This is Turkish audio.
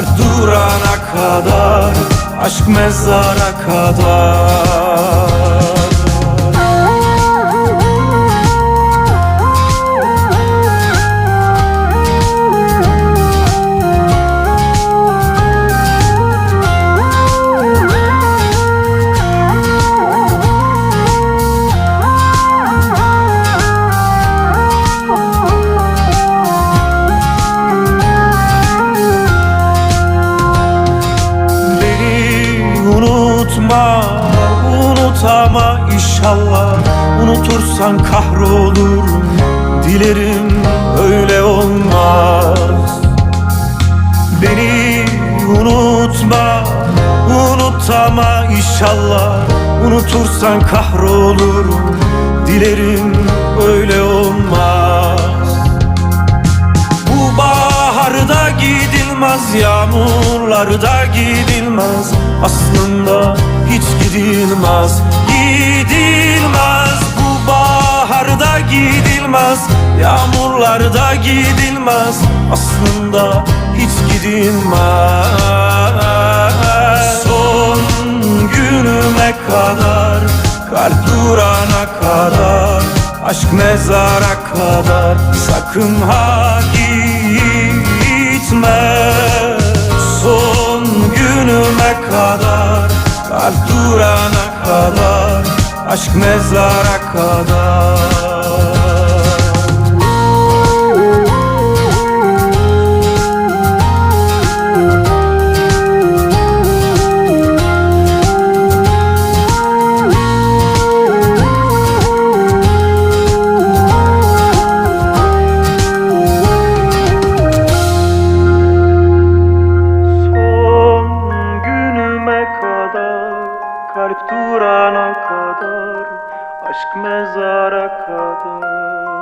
Kar durana kadar Aşk mezara kadar unutma, unutama inşallah. Unutursan kahrolurum, dilerim öyle olmaz. Beni unutma, unutama inşallah. Unutursan kahrolurum, dilerim öyle olmaz. Bu baharda gidilmez Yağmurlarda gidilmez. Aslında hiç gidilmez Gidilmez. Bu baharda gidilmez Yağmurlarda gidilmez. Aslında hiç gidilmez. Son günüme kadar Kar durana kadar Aşk mezara kadar. Sakın ha gitme. Son günüme kadar Kalp durana kadar Aşk mezara kadar Aşk mezara kadar.